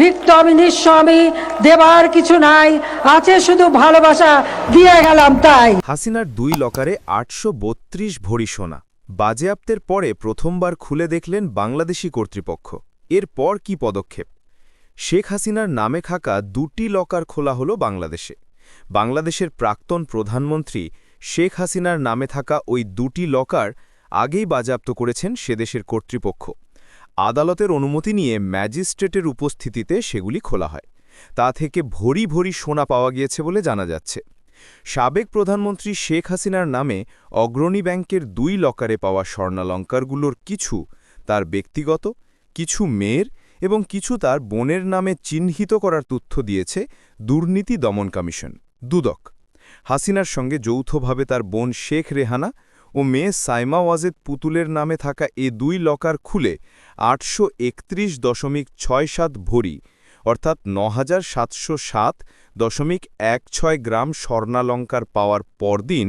রিক্ত আমি দেবার কিছু নাই, আছে শুধু ভালোবাসা, দিয়ে গেলাম তাই। হাসিনার দুই লকারে আটশো বত্রিশ ভরি সোনা। বাজেয়াপ্তের পরে প্রথমবার খুলে দেখলেন বাংলাদেশি কর্তৃপক্ষ। এরপর কি পদক্ষেপ? শেখ হাসিনার নামে থাকা দুটি লকার খোলা হলো বাংলাদেশে। বাংলাদেশের প্রাক্তন প্রধানমন্ত্রী শেখ হাসিনার নামে থাকা ওই দুটি লকার আগেই বাজেয়াপ্ত করেছেন সেদেশের কর্তৃপক্ষ। আদালতের অনুমতি নিয়ে ম্যাজিস্ট্রেটের উপস্থিতিতে সেগুলি খোলা হয়। তা থেকে ভরি ভরি সোনা পাওয়া গিয়েছে বলে জানা যাচ্ছে। সাবেক প্রধানমন্ত্রী শেখ হাসিনার নামে অগ্রণী ব্যাংকের দুই লকারে পাওয়া স্বর্ণালঙ্কারগুলোর কিছু তার ব্যক্তিগত, কিছু মেয়ের এবং কিছু তার বোনের নামে চিহ্নিত করার তথ্য দিয়েছে দুর্নীতি দমন কমিশন। দুদক, হাসিনার সঙ্গে যৌথভাবে তার বোন শেখ রেহানা ও মেয়ে সাইমা ওয়াজেদ পুতুলের নামে থাকা এ দুই লকার খুলে আটশো একত্রিশ দশমিক ছয় সাত ভরি, অর্থাৎ ন হাজার সাতশো সাত দশমিক এক ছয় গ্রাম স্বর্ণালঙ্কার পাওয়ার পরদিন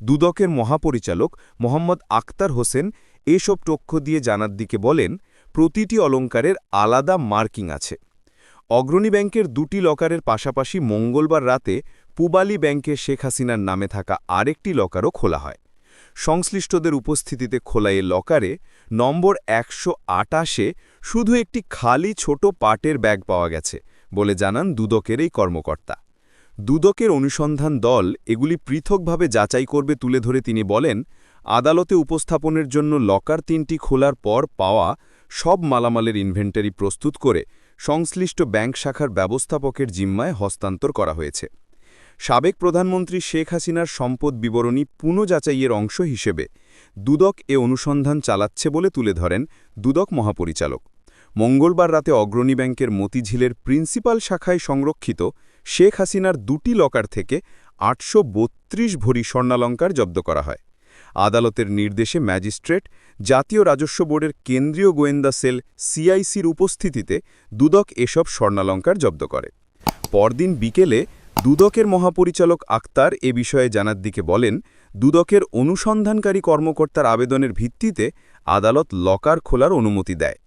দুদকের মহাপরিচালক মোহাম্মদ আক্তার হোসেন এসব তথ্য দিয়ে জানার দিকে বলেন, প্রতিটি অলঙ্কারের আলাদা মার্কিং আছে। অগ্রণী ব্যাংকের দুটি লকারের পাশাপাশি মঙ্গলবার রাতে পুবালি ব্যাংকে শেখ হাসিনার নামে থাকা আরেকটি লকারও খোলা হয়। সংশ্লিষ্টদের উপস্থিতিতে খোলা এ লকারে নম্বর একশো আটাশে শুধু একটি খালি ছোট পাটের ব্যাগ পাওয়া গেছে বলে জানান দুদকের এই কর্মকর্তা। দুদকের অনুসন্ধান দল এগুলি পৃথকভাবে যাচাই করবে তুলে ধরে তিনি বলেন, আদালতে উপস্থাপনের জন্য লকার তিনটি খোলার পর পাওয়া সব মালামালের ইনভেন্টারি প্রস্তুত করে সংশ্লিষ্ট ব্যাংক শাখার ব্যবস্থাপকের জিম্মায় হস্তান্তর করা হয়েছে। সাবেক প্রধানমন্ত্রী শেখ হাসিনার সম্পদ বিবরণী পুনঃযাচাইয়ের অংশ হিসেবে দুদক এ অনুসন্ধান চালাচ্ছে বলে তুলে ধরেন দুদক মহাপরিচালক। মঙ্গলবার রাতে অগ্রণী ব্যাংকের মতিঝিলের প্রিন্সিপাল শাখায় সংরক্ষিত শেখ হাসিনার দুটি লকার থেকে আটশো বত্রিশ ভরি স্বর্ণালঙ্কার জব্দ করা হয়। আদালতের নির্দেশে ম্যাজিস্ট্রেট, জাতীয় রাজস্ব বোর্ডের কেন্দ্রীয় গোয়েন্দা সেল সিআইসির উপস্থিতিতে দুদক এসব স্বর্ণালঙ্কার জব্দ করে। পরদিন বিকেলে দুদকের মহাপরিচালক আক্তার এ বিষয়ে জানার দিকে বলেন, দুদকের অনুসন্ধানকারী কর্মকর্তার আবেদনের ভিত্তিতে আদালত লকার খোলার অনুমতি দেয়।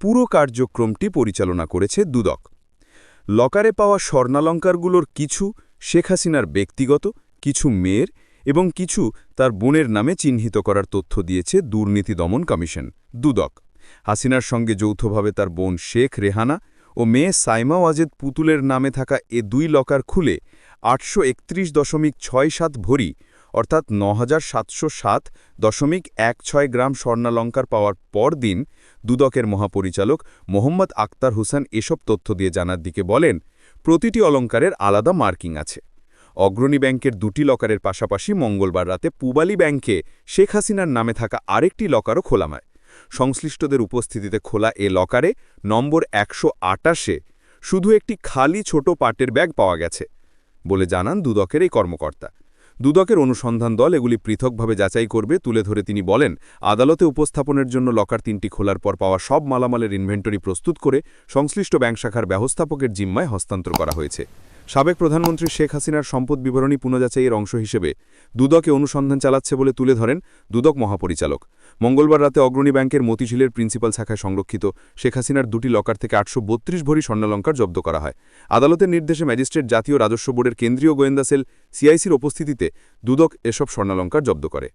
পুরো কার্যক্রমটি পরিচালনা করেছে দুদক। লকারে পাওয়া স্বর্ণালঙ্কারগুলোর কিছু শেখ হাসিনার ব্যক্তিগত, কিছু মেয়ের এবং কিছু তার বোনের নামে চিহ্নিত করার তথ্য দিয়েছে দুর্নীতি দমন কমিশন, দুদক। হাসিনার সঙ্গে যৌথভাবে তার বোন শেখ রেহানা ও মেয়ে সাইমা ওয়াজেদ পুতুলের নামে থাকা এ দুই লকার খুলে আটশো একত্রিশ দশমিক ছয় সাত ভরি, অর্থাৎ ন দশমিক এক ছয় গ্রাম স্বর্ণালঙ্কার পাওয়ার পর দিন দুদকের মহাপরিচালক মোহাম্মদ আক্তার হোসেন এসব তথ্য দিয়ে জানার দিকে বলেন, প্রতিটি অলঙ্কারের আলাদা মার্কিং আছে। অগ্রণী ব্যাংকের দুটি লকারের পাশাপাশি মঙ্গলবার রাতে পুবালি ব্যাংকে শেখ হাসিনার নামে থাকা আরেকটি লকারও খোলামায় সংশ্লিষ্টদের উপস্থিতিতে খোলা এ লকারে নম্বর একশো আটাশে শুধু একটি খালি ছোট পাটের ব্যাগ পাওয়া গেছে বলে জানান দুদকের এই কর্মকর্তা। দুদকের অনুসন্ধান দল এগুলি পৃথকভাবে যাচাই করবে, তুলে ধরে তিনি বলেন, আদালতে উপস্থাপনের জন্য লকার তিনটি খোলার পর পাওয়া সব মালামালের ইনভেন্টরি প্রস্তুত করে সংশ্লিষ্ট ব্যাংক শাখার ব্যবস্থাপকের জিম্মায় হস্তান্তর করা হয়েছে। সাবেক প্রধানমন্ত্রী শেখ হাসিনার সম্পদ বিবরণী পুনঃযাচাইয়ের অংশ হিসেবে দুদকে অনুসন্ধান চালাচ্ছে বলে তুলে ধরেন দুদক মহাপরিচালক। মঙ্গলবার রাতে অগ্রণী ব্যাংকের মতিঝিলের প্রিন্সিপাল শাখায় সংরক্ষিত শেখ হাসিনার দুটি লকার থেকে আটশো বত্রিশ ভরি স্বর্ণালঙ্কার জব্দ করা হয়। আদালতের নির্দেশে ম্যাজিস্ট্রেট জাতীয় রাজস্ব বোর্ডের কেন্দ্রীয় গোয়েন্দা সেল সিআইসির উপস্থিতিতে দুদক এসব স্বর্ণালঙ্কার জব্দ করে।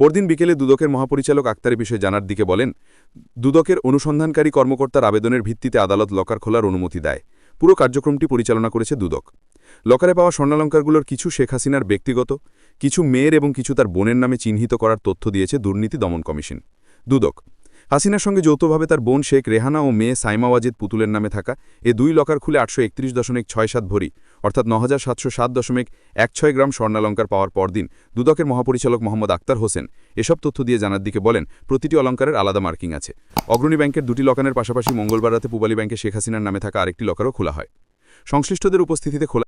পরদিন বিকেলে দুদকের মহাপরিচালক আক্তারের বিষয়ে জানার দিকে বলেন, দুদকের অনুসন্ধানকারী কর্মকর্তার আবেদনের ভিত্তিতে আদালত লকার খোলার অনুমতি দেয়। পুরো কার্যক্রমটি পরিচালনা করেছে দুদক। লকারে পাওয়া স্বর্ণালঙ্কারগুলোর কিছু শেখ হাসিনার ব্যক্তিগত, কিছু মেয়ের এবং কিছু তার বোনের নামে চিহ্নিত করার তথ্য দিয়েছে দুর্নীতি দমন কমিশন। দুদক, হাসিনার সঙ্গে যৌথভাবে তার বোন শেখ রেহানা ও মেয়ে সাইমা ওয়াজিদ পুতুলের নামে থাকা এ দুই লকার খুলে আটশো একত্রিশ দশমিক ছয় সাত ভরি অর্থাৎ ন হাজার গ্রাম স্বর্ণালঙ্কার পাওয়ার পরদিন দুদকের মহাপরিচালক মোহাম্মদ আক্তার হোসেন এসব তথ্য দিয়ে জানার দিকে বলেন, প্রতিটি অলঙ্কারের আলাদা মার্কিং আছে। অগ্রণী ব্যাংকের দুটি লকানের পাশাপাশি মঙ্গলবার রাতে পুবালী ব্যাংকে শেখ হাসিনার নামে থাকা আরেকটি লকারও খোলা হয়। সংশ্লিষ্টদের উপস্থিতিতে খোলা